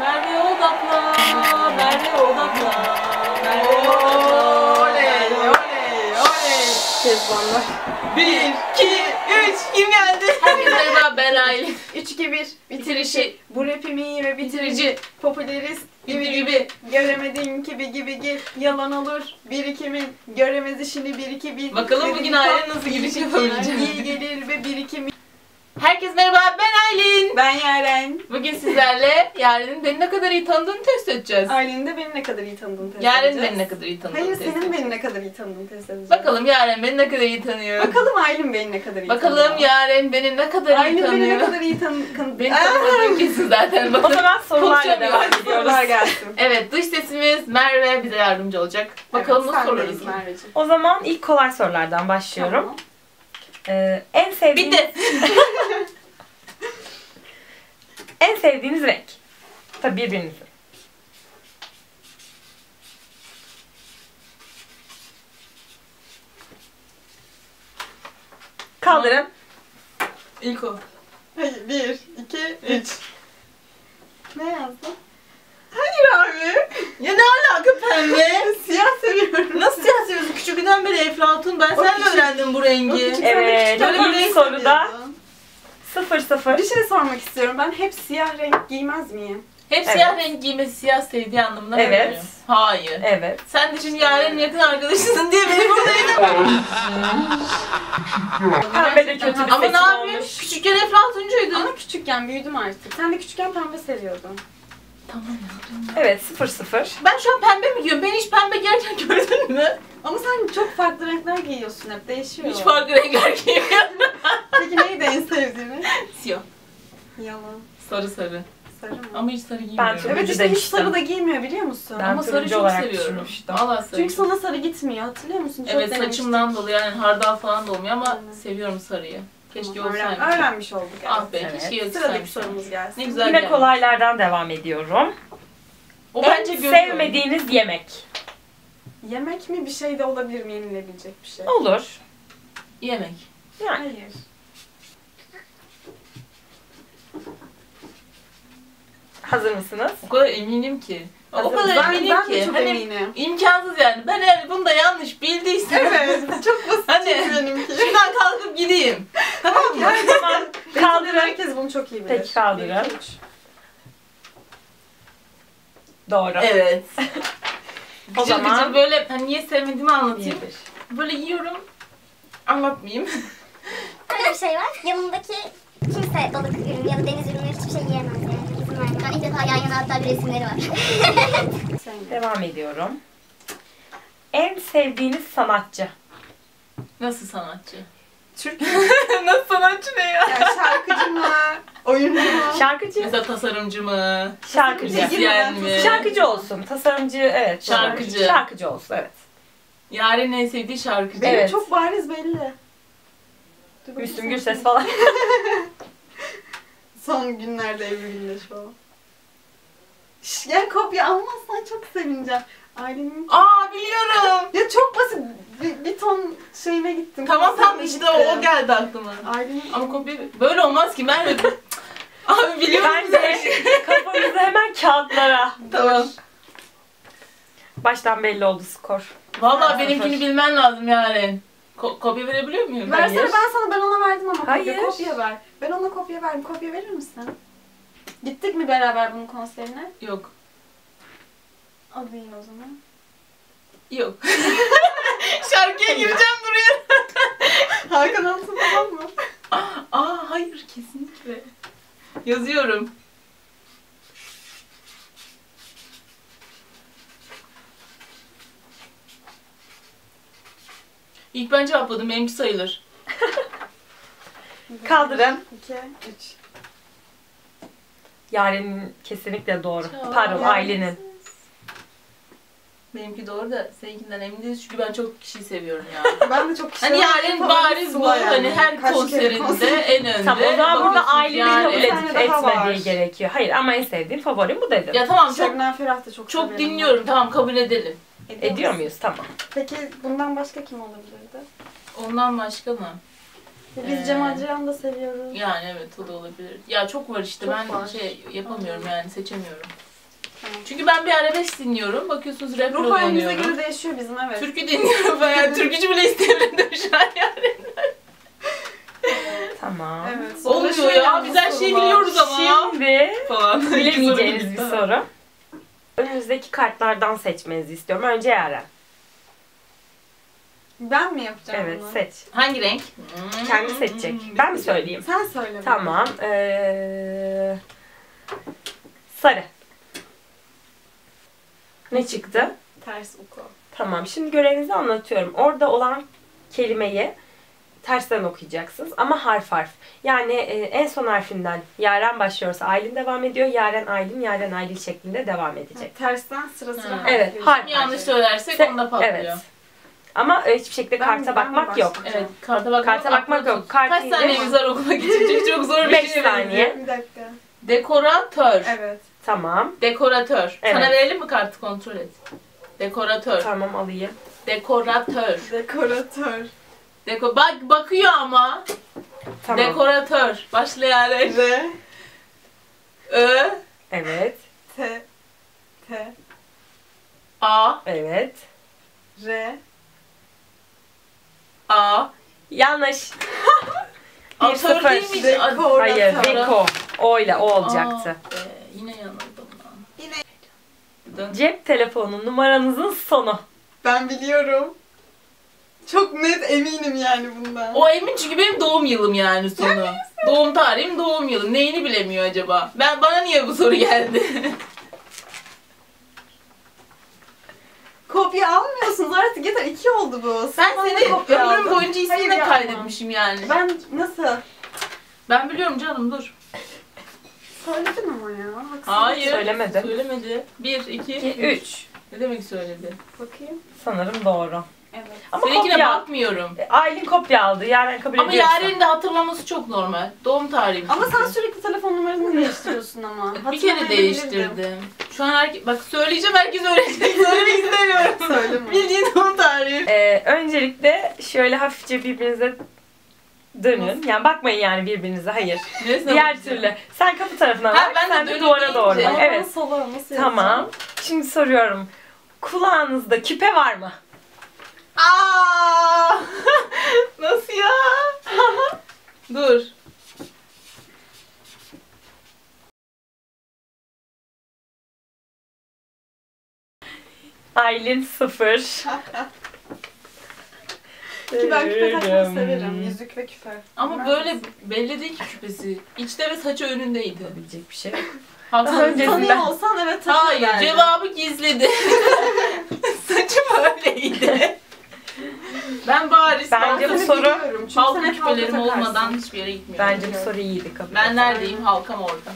Merve odakla. Merve odakla. Merve odakla. Oley, oley, oley. Kezbanlar. Bir, iki, üç. Kim geldi? Herkese merhaba ben Aylin. 3 2 1 Bitirişi. Bu rapimi iyi ve bitirici. Popüleriz Gibi gibi. Göremediğin gibi gibi gir. Yalan olur. Birikimin göremez işini bir iki bir. Bakalım bugün Aylin nasıl giriş yapabilecek. İyi gelir ve birikim. Herkese merhaba ben Aylin. Ben Yaren. Bugün sizlerle Yaren'in beni ne kadar iyi tanıdığını test edeceğiz. Ailenin de beni ne kadar iyi tanıdığını test Yaren'in edeceğiz. beni ne kadar iyi tanıdığını Hayır test senin beni ne kadar iyi tanıdığını test edeceğiz. Bakalım Yaren beni ne kadar iyi tanıyor. Bakalım Aylin beni ne kadar iyi Bakalım tanıyor. Yaren beni ne kadar iyi Aylin beni ne tanıyor. kadar iyi tanıyor. Beni tanımadığın kesin zaten. O Bakalım. zaman sorularla devam ediyoruz. Sorular gelsin. Evet dış sesimiz Merve bize yardımcı olacak. Bakalım Evet, nasıl sendeyiz sorarız. Merveciğim. O zaman ilk kolay sorulardan başlıyorum. Ee, en sevdiğiniz Bitti. en sevdiğiniz renk. Tabii birbirinizin. Kaldırın. İlk o. Hayır, bir, iki, üç. Ne yazdın? Ya ne alaka pembe? Siyah seviyorum. Nasıl siyah seviyorsun? Küçüklüğünden beri Eflatun. Ben O seninle küçük- öğrendim bu rengi. Evet, Böyle bir ilk renk soruda 0-0. Bir şey sormak istiyorum. Ben hep siyah renk giymez miyim? Hep Evet. siyah renk giymesi siyah sevdiği anlamına Evet. geliyor. Hayır. Evet. Sen de şimdi Yaren'in yakın arkadaşısın diye beni buradayım. Pembe de kötü bir Ama ne seçim yapayım? olmuş. Küçükken Eflatuncuydun. Ama küçükken büyüdüm artık. Sen de küçükken pembe seviyordun. Tamam yavrum. Evet 0-0. Ben şu an pembe mi giyiyorum? Ben hiç pembe giyerken gördün mü? Ama sen çok farklı renkler giyiyorsun hep. Değişiyor. Hiç farklı renkler giymiyorum. Peki neydi en sevdiğin? Siyah. Yalan. Sarı sarı. Sarı mı? Ama hiç sarı giymiyorum. turuncu Evet işte hiç sarı da giymiyor biliyor musun? Ben Ama sarı çok seviyorum. Valla sarı. Çünkü sana sarı gitmiyor hatırlıyor musun? Çok Evet denemiştik. saçımdan dolayı yani hardal falan da olmuyor ama Aynen. seviyorum sarıyı. Keşke Tamam, öğren- öğrenmiş olduk. Evet. Ah be Evet. keşke Sıradaki sorumuz gelsin. Ne güzel Yine geldi. kolaylardan devam ediyorum. O en bence görüyorum. sevmediğiniz yemek. Yemek mi bir şey de olabilir mi yenilebilecek bir şey? Olur. Yemek. Yani Hayır. hazır mısınız? O kadar eminim ki. O Hazır kadar Ben, eminim ben ki. çok hani eminim. imkansız yani. Ben eğer bunu da yanlış bildiysem. Evet. Çok basit Hani benimki. şuradan kalkıp gideyim. Tamam mı? O zaman kaldırın. Herkes bunu çok iyi bilir. Peki, kaldırın. Bir, iki, üç. Doğru. Evet. O Gıcır zaman- gıcır böyle hani niye sevmediğimi anlatayım. İyidir. Böyle yiyorum. Anlatmayayım. Böyle bir şey var. Yanındaki kimse balık ürünü ya da deniz ürünü hiçbir şey yiyemez yani. İzin vermiyor. Ben ilk defa yan yana hatta bir resimleri var. Devam ediyorum. En sevdiğiniz sanatçı. Nasıl sanatçı? Türk Nasıl sanatçı ne ya? yani şarkıcı mı? Oyuncu mu? Şarkıcı. Mesela tasarımcı mı? Şarkıcı. Müzisyen mi? Şarkıcı olsun. Tasarımcı evet. doğru. Şarkıcı. Şarkıcı olsun evet. Yaren'in en sevdiği şarkıcı. Benim Evet. çok bariz belli. Müslüm Gürses falan. Son günlerde Ebru Gündeş o. Şş, Gel kopya almazsan çok sevineceğim. Ailenin... Aa biliyorum. Ya çok basit. Bir, bir ton şeyine gittim. Tamam tam konserine işte o, o gittim. geldi aklıma. Ailenin... Ama kopya böyle olmaz ki Merve. Abi biliyor musun? Bence kafanızı hemen kağıtlara. Tamam. Baştan belli oldu skor. Vallahi benimkini bilmen lazım Yaren. Ko- kopya verebiliyor muyum? Versene Hayır. ben sana ben ona verdim ama kopya. Hayır. Kopya ver. Ben ona kopya verdim. Kopya verir misin? Gittik mi beraber bunun konserine? Yok. Alayım o zaman. Yok. Şarkıya gireceğim buraya. Hakan Altun tamam mı? Aa hayır kesinlikle. Yazıyorum. İlk ben cevapladım. Benimki sayılır. Kaldırın. 2, 3. Yaren'in kesinlikle doğru. Çok Pardon yani. Aylin'in. Benimki doğru da seninkinden emin değiliz çünkü ben çok kişiyi seviyorum ya. Ben de çok kişi hani Yaren bariz bu hani her konserinde en önde. Tamam o zaman burada bakıyorsun yani. kabul Bir tane edip daha var. etmediği gerekiyor. Hayır ama en sevdiğin favorim bu dedim. Ya tamam çok Şebnem Ferah da çok çok severim. dinliyorum tamam kabul edelim. Ediyor Ediyor musun? muyuz? Tamam. Peki bundan başka kim olabilirdi? Ondan başka mı? Biz Ee, Cemal Ceyhan da seviyoruz. Yani evet o da olabilir. Ya çok var işte Çok ben var. şey yapamıyorum yani seçemiyorum. Tamam. Çünkü ben bir arabesk dinliyorum. Bakıyorsunuz rap Ruh halimize göre değişiyor bizim evet. Türkü dinliyorum ben. Yani türkücü bile istemiyorum şu an yani. Tamam. Evet. Olmuyor ya. Biz her şeyi biliyoruz ama. Şimdi Falan. bilemeyeceğiniz bir Soru soru. Önünüzdeki kartlardan seçmenizi istiyorum. Önce Yaren. Ben mi yapacağım Evet bunu? seç. Hangi renk? Kendi seçecek. Ben mi söyleyeyim? Sen söyle. Tamam. Ee, sarı. Ne çıktı? Ters uku. Tamam. Şimdi görevinizi anlatıyorum. Orada olan kelimeyi tersten okuyacaksınız ama harf harf. Yani e, en son harfinden Yaren başlıyorsa Aylin devam ediyor. Yaren Aylin, Yaren Aylin şeklinde devam edecek. Tersten sıra sıra Ha. harf Evet, yazıyor. harf. Yanlış söylersek Se- onda patlıyor. Evet. Evet. Ama e, hiçbir şekilde Ben- karta ben mi bakmak yok. başlayacağım? karta bakmak, Karta bakmak yok. Kart Kaç değil, saniyemiz değil var okumak için? Çünkü çok zor bir 5 şey. saniye. Bir dakika. Dekoratör. Evet. Tamam. Dekoratör. Evet. Sana verelim mi kartı kontrol et. Dekoratör. Tamam alayım. Dekoratör. Dekoratör. Deko bak bakıyor ama. Tamam. Dekoratör. Başlayan renk. R. Ö. Evet. T. T. A. Evet. R. A. Yanlış. Bir Atör sıfır. değil miydi? Dekor. Hayır. Dekoratör. Deko. O ile o olacaktı. Aa, be, yine yanıldım lan. Yine. Dön. Cep telefonu numaranızın sonu. Ben biliyorum. Çok net eminim yani bundan. O emin çünkü benim doğum yılım yani sonu. doğum tarihim doğum yılım. Neyini bilemiyor acaba? Ben bana niye bu soru geldi? Kopya almıyorsunuz artık yeter. iki oldu bu. ben Bana seni kopya ömrüm aldın. boyunca Hayır, ismini kaydetmişim yani. Ben, Ben nasıl? biliyorum canım dur. Söyledin ama ya. Haksızlık. Hayır. Söylemedi. Söylemedi. Bir, iki, 2, 3. Ne demek söyledi? Bakayım. Sanırım doğru. Ama Seninkine kopya. bakmıyorum. E, Aylin kopya aldı. Yaren kabul Ama ediyorsa. Yaren'in de hatırlaması çok normal. Doğum tarihim. Ama sen sürekli telefon numaranı değiştiriyorsun ama. bir kere değiştirdim. Şu an herkes, bak söyleyeceğim herkes öğrenecek. Söylemek istemiyorum. Söyleme. Bildiğin doğum tarihi. Ee, öncelikle şöyle hafifçe birbirinize dönün. Yani bakmayın yani birbirinize. Hayır. Nesine Diğer türlü. Sen kapı tarafına Ha, bak. ben de sen de dönüp duvara doğru. Ama Evet. sola nasıl Tamam. Şimdi soruyorum. Kulağınızda küpe var mı? Aa! Nasıl ya? Dur. Aylin sıfır. Ki ben küpe takmayı severim. Yüzük ve küpe. Ama Ben- böyle belli değil ki küpesi. İçte ve saçı önündeydi. Bilecek bir şey yok. Haksız. Öncesinden- Tanıyor olsan evet Hayır, derdim. cevabı gizledi. Saçı böyleydi. Ben bariz Bence bu soru- halka küpelerim olmadan hiçbir yere gitmiyorum. Bence bu soru iyiydi kabul Ben neredeyim? Halkam orada.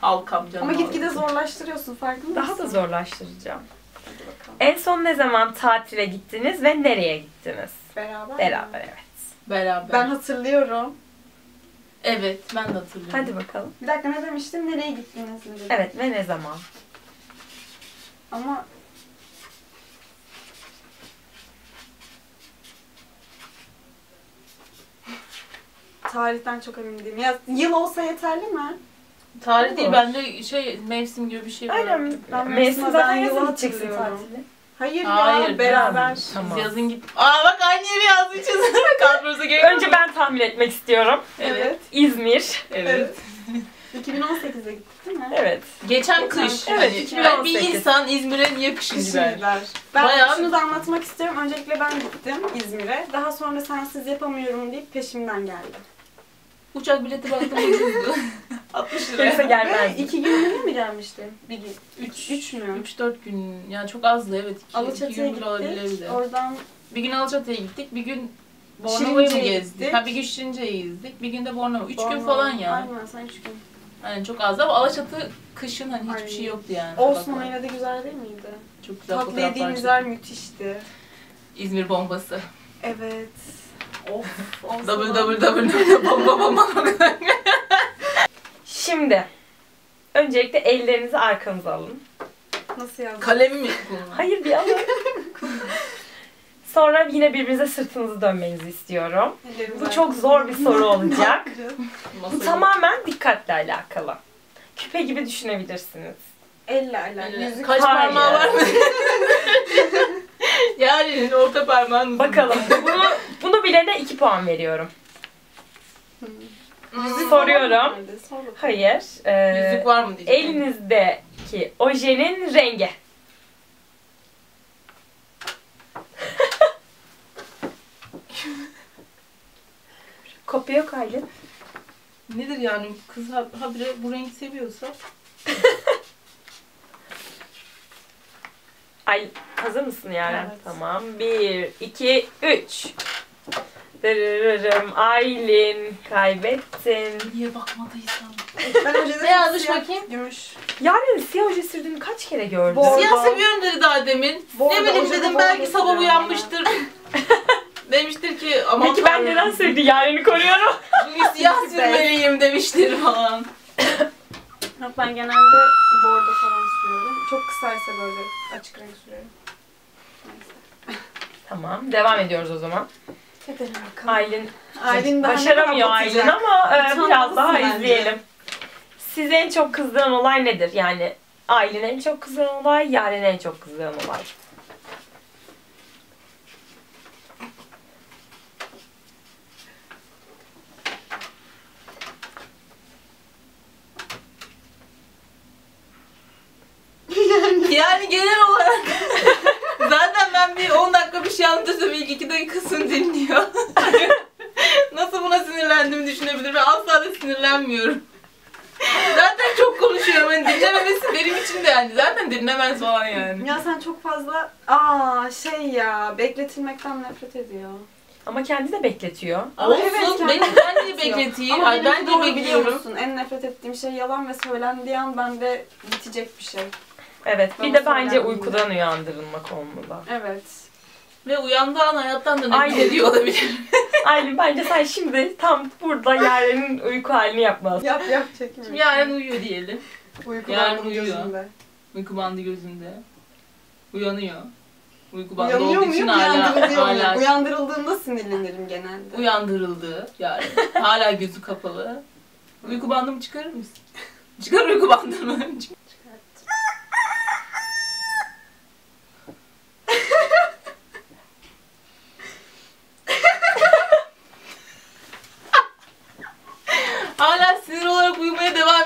Halkam canım Ama gitgide orada. zorlaştırıyorsun farkında Daha mısın? da zorlaştıracağım. Hadi bakalım. En son ne zaman tatile gittiniz ve nereye gittiniz? Beraber. Beraber evet. Beraber. Ben hatırlıyorum. Evet, ben de hatırlıyorum. Hadi bakalım. Bir dakika ne demiştim? Nereye gittiniz mi dedim. Evet ve ne zaman? Ama tarihten çok emin değilim. Ya yıl olsa yeterli mi? Tarih değil, bende şey mevsim gibi bir şey var. Aynen. Ben Mevsim zaten yazın gideceksin tatile. Hayır, Hayır, ya beraber. Biz Tamam. Yazın git. Aa bak aynı yeri yazmışız. Kadrosu gerek Önce ben tahmin etmek istiyorum. Evet. İzmir. Evet. 2018'e gittik değil mi? Evet. Geçen Geçen- kış. Evet, hani, 2018. yani bir insan İzmir'e niye kışın Kışın gider? gider. Ben Bayağı- şunu da anlatmak istiyorum. Öncelikle ben gittim İzmir'e. Daha sonra sensiz yapamıyorum deyip peşimden geldi. Uçak bileti baktım ucuzdu. 60 Kimse lira. Ve gelmez. iki günlüğüne mi gelmişti? Bir gün. 3 Üç mü? 3-4 gün. Yani çok azdı evet. 2 Alaçatı'ya gün bile olabilirdi. gittik. Oradan Bir gün Alaçatı'ya gittik. Bir gün Bornova'yı mı Şirince'ye gezdik? gittik. Ha bir gün Şirince'ye gezdik. Bir gün de Bornova. 3 gün Bornova- falan ya. Aynen sen üç gün. Yani çok azdı ama Alaçatı kışın hani hiçbir Ay. şey yoktu yani. Olsun ama yine de güzel değil miydi? Çok güzel Tatlı fotoğraflar yediğimiz çektik. yer müthişti. İzmir bombası. Evet. Of. www. Şimdi öncelikle ellerinizi arkanıza alın. Nasıl yazdın? Kalemi mi? Hayır bir alın. Sonra yine birbirinize sırtınızı dönmenizi istiyorum. Ellerimiz Bu çok zor bir soru olacak. Bu tamamen dikkatle alakalı. Küpe gibi düşünebilirsiniz. Elle alakalı. Yüzük Kaç Hayır. parmağı var mı? Yaren'in orta uzunluğu. Bakalım. Bunu, bunu bilene 2 puan veriyorum. Hmm. Soruyorum. Hadi, sor bakalım. Hayır. Ee, Yüzük var mı diyeceğim. elinizdeki ojenin rengi. Kopya yok Aylin. Nedir yani kız ha- habire bu rengi seviyorsa? Ay hazır mısın Yaren? Evet. Tamam. Bir, iki, üç. Dırırırım. Aylin kaybettin. Niye bakmadıysam? Ben önceden Ne yazmış siyah, bakayım? Gümüş. Yaren siyah oje sürdüğünü kaç kere gördün? Bordo. Siyah seviyorum dedi daha demin. Bordo, ne bileyim dedim belki sabah uyanmıştır. Demiştir ki aman Peki ben tanrım, neden sürdü Yaren'i koruyorum? bugün siyah sürmeliyim demiştir falan. Yok ben genelde bordo falan sürüyorum. Çok kısaysa böyle açık renk sürüyorum. Neyse. tamam devam ediyoruz o zaman. Gidelim bakalım. Aylin Aylin başaramıyor Aylin ama e, biraz daha bence. izleyelim. Sizi en çok kızdıran olay nedir? Yani Aylin en çok kızdıran olay, Yaren en çok kızdıran olay. Yani genel bir 10 dakika bir şey anlatırsam ilk 2 dakikasını dinliyor. Nasıl buna sinirlendiğimi düşünebilir ve asla da sinirlenmiyorum. Zaten çok konuşuyorum. Hani dinlememesi benim için de yani. Zaten dinlemez falan yani. Ya sen çok fazla aa şey ya bekletilmekten nefret ediyor. Ama kendi de bekletiyor. Ama Olsun. evet, beni kendi ben de bekleteyim. Ama Ay, ben de doğru biliyor bekliyorum. musun? En nefret ettiğim şey yalan ve söylendiği an bende bitecek bir şey. Evet. Bir de bence uykudan uyandırılmak olmalı. Evet. Ve uyandığı an hayattan da Aynen. ediyor olabilir. Aylin bence sen şimdi tam burada Yaren'in uyku halini yapmalısın. Yap yap çekim. Yarın uyuyor diyelim. Uyku bandı uyuyor. gözünde. Uyku bandı gözünde. Uyanıyor. Uyku bandı Uyanıyor olduğu için muyum? hala, Uyandırılıyor muyum? hala Uyandırıldığımda sinirlenirim genelde. uyandırıldı yani. Hala gözü kapalı. Uyku bandımı çıkarır mısın? Çıkar uyku bandımı.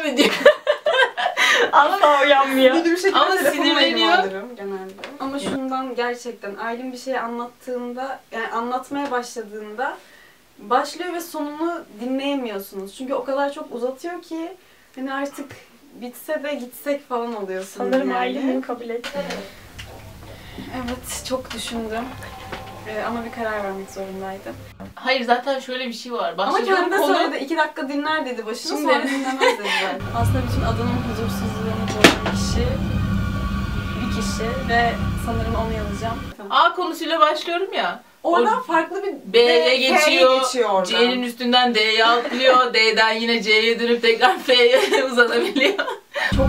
Devam ediyor. Asla uyanmıyor. Bir şekilde Ama telefonumu sinirleniyor. alırım genelde. Ama şundan gerçekten Aylin bir şey anlattığında, yani anlatmaya başladığında başlıyor ve sonunu dinleyemiyorsunuz. Çünkü o kadar çok uzatıyor ki hani artık bitse de gitsek falan oluyorsunuz Sanırım yani. Aylin bunu kabul etmiyor. Evet, çok düşündüm. Ee, ama bir karar vermek zorundaydım. Hayır zaten şöyle bir şey var. Ama Başladığım kendi de konu söyledi, iki dakika dinler dedi başını, Şimdi- sonra dinlemez dedi zaten. Aslında bütün adanın huzursuzluğunu bozan kişi bir kişi ve sanırım onu yazacağım. A konusuyla başlıyorum ya. Oradan farklı bir B'ye F'ye geçiyor. geçiyor oradan. C'nin üstünden D'ye atlıyor. D'den yine C'ye dönüp tekrar F'ye uzanabiliyor. Çok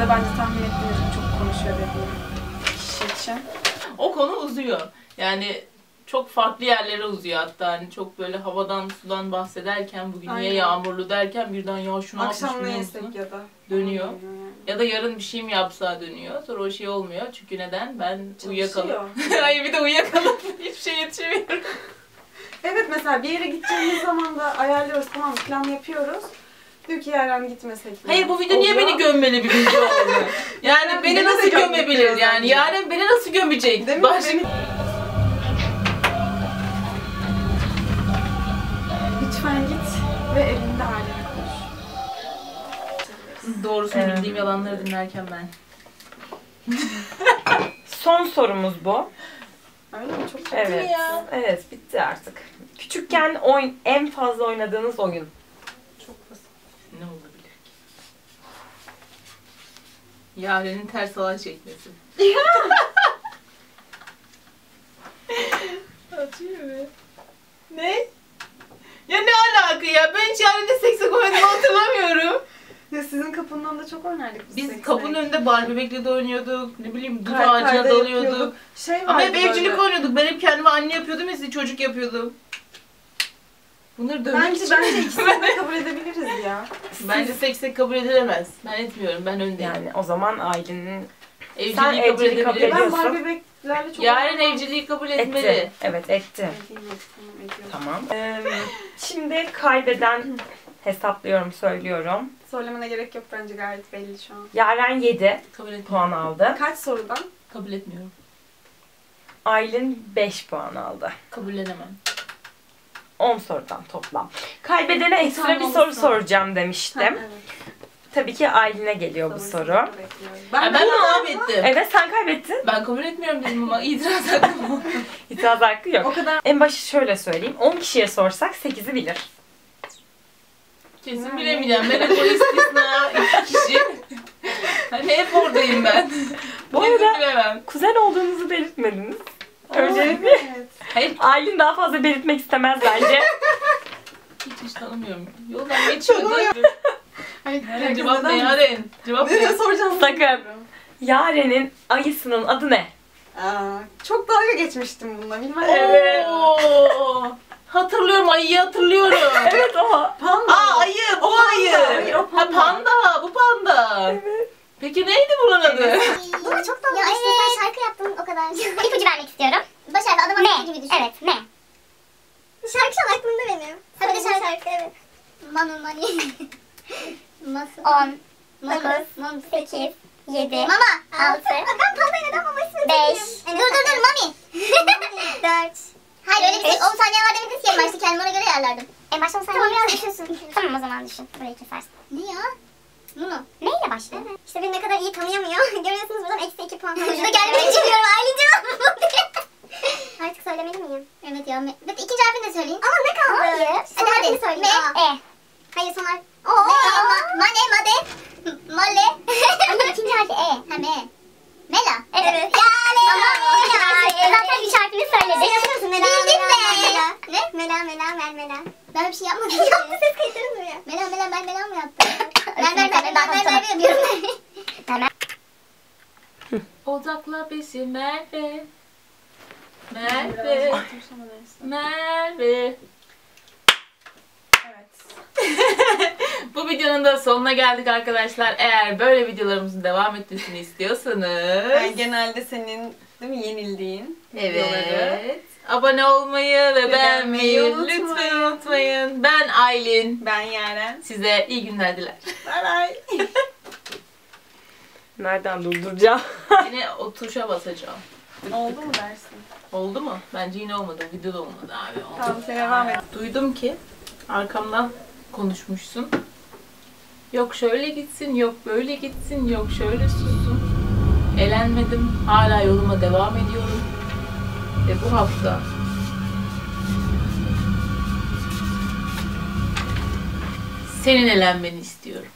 de bence tahmin ettiğiniz çok konuşuyor dediğim kişi için. O konu uzuyor. Yani çok farklı yerlere uzuyor hatta. Hani çok böyle havadan sudan bahsederken bugün niye Aynen. yağmurlu derken birden ya şunu Akşam ne yesek ya da. Dönüyor. yani. Ya da yarın bir şey mi yapsa dönüyor. Sonra o şey olmuyor. Çünkü neden? Ben uyuyakalıp. Hayır bir de uyuyakalıp hiçbir şey yetişemiyorum. Evet mesela bir yere gideceğimiz zaman da ayarlıyoruz tamam plan yapıyoruz. Diyor ki Yaren gitmesek mi? Hayır bu video niye beni gömmeli bir video oldu? Yani beni de nasıl gömmek gömebilir yani? Yarın beni nasıl gömecek? Demin Baş- beni... Lütfen git ve evinde ailene konuş. Doğrusunu Evet. bildiğim yalanları dinlerken ben. Son sorumuz bu. Öyle mi? Çok Evet. ya? Evet bitti artık. Küçükken oyun en fazla oynadığınız oyun. Ne olabilir ki? Yarenin ters halay çekmesi. Atıyor mu? Ne? Ya ne alaka ya? Ben hiç Yaren'le sekse oynadığımı hatırlamıyorum. Ya sizin kapının önünde çok oynardık Biz seksek. kapının önünde Barbie bebekle de oynuyorduk. Ne bileyim dut Kay- ağacına kayda dalıyorduk. yapıyorduk. Şey Ama hep vardı evcilik böyle. oynuyorduk. Ben hep kendime anne yapıyordum ya size çocuk yapıyordum. Bunları dövmek Bence için. bence ikisini de kabul edebiliriz ya. Bence seksek kabul edilemez. Ben etmiyorum. Ben öndeyim. Yani o zaman Aylin'in evciliği sen kabul evciliği kabul edebilirim. Ben ediyorsun. Barbie bebeklerle çok Yarın evciliği kabul etmeli. etti. Evet etti. Tamam. Ee, şimdi kaybeden hesaplıyorum, söylüyorum. Söylemene gerek yok bence gayet belli şu an. Yaren 7 Kabul etmiyorum. puan aldı. Kaç sorudan? Kabul etmiyorum. Aylin 5 puan aldı. Kabul edemem. 10 sorudan toplam. Kaybedene ekstra bir soru tamam. soracağım demiştim. Ha, evet. Tabii ki Aylin'e geliyor bu soru. Ben, ben mi kaybettim? Evet sen kaybettin. Ben kabul etmiyorum dedim ama itiraz hakkım oldu. İtiraz hakkı yok. O kadar En başı şöyle söyleyeyim. 10 kişiye sorsak 8'i bilir. Kesin bilemeyeceğim. Ben hep o istisna iki kişi. Hani hep oradayım ben. Bu arada-. Kuzen olduğunuzu belirtmediniz. Öncelikle Evet. Hayır Aylin daha fazla belirtmek istemez bence. hiç hiç tanımıyorum. Yoldan geçiyordu. Hayır, Yaren cevap ne Yaren? Cevap Ne ne? soracağım? Sakın. Yaren'in ayısının adı ne? Aa, çok dalga geçmiştim bununla bilmem. Evet. Oo. Hatırlıyorum ayıyı hatırlıyorum. Evet o. Panda. Aa ayı bu ayı. Hayır, o Ha panda. panda bu panda. Peki neydi bunun adı? Buna çok dalga geçtin. Sen şarkı yaptın o kadar. İpucu vermek istiyorum. Baş harfi adım ne? gibi düşün. Evet ne? Şarkı şu an aklımda benim. Tabii de şarkı. evet. Manu Mani. Nasıl? 10, 9, 8, 7, Mama 6. Ben pandayı neden mama ismini 5. Dur dur dur Mami. 4. Hayır öyle bir şey. 10 saniye var demediniz ki en başta kendime ona göre ayarlardım. En başta 10 saniye tamam, biraz düşünsün. tamam o zaman düşün. Burayı kesersin. Ne ya? Bunu. Neyle başlıyor? Evet. İşte beni ne kadar iyi tanıyamıyor. Görüyorsunuz buradan eksi 2 puan. Şurada gelmek için diyorum Aylin'cim. Söylemeli miyim? Evet ya. Me- Evet, ikinci harfini de söyleyin. Ama ne kaldı? Hayır. Hadi harfini söyleyin. Me. E. Hayır son harf. Oo. Me. Ma. Mane. Made. Male. Ama ikinci harfi E. Ha me. Mela. Evet. Ya Mela. Zaten üç harfini söyledik. Bildin mi? Ne? Mela mela mel mela. Ben bir şey yapmadım. Yaptı ses kayıtları duruyor. Mela mela mel mela mı yaptın? Mer mer mer mer mer mer yapıyorum. Tamam. Odakla bizi Merve. Merve. Merve. Evet. Bu videonun da sonuna geldik arkadaşlar. Eğer böyle videolarımızın devam etmesini istiyorsanız Yani genelde senin değil mi yenildiğin videoları. Evet. Abone olmayı ve beğenmeyi lütfen unutmayın. Ben Aylin. Ben Yaren. Size iyi günler diler. Bay bay. Nereden durduracağım? Yine o tuşa basacağım. Oldu mu dersin? Oldu mu? Bence yine olmadı. Videoda olmadı abi. Oldu. Tamam sen devam et. Duydum ki arkamdan konuşmuşsun. Yok şöyle gitsin, yok böyle gitsin, yok şöyle sussun. Elenmedim. Hala yoluma devam ediyorum. Ve bu hafta senin elenmeni istiyorum.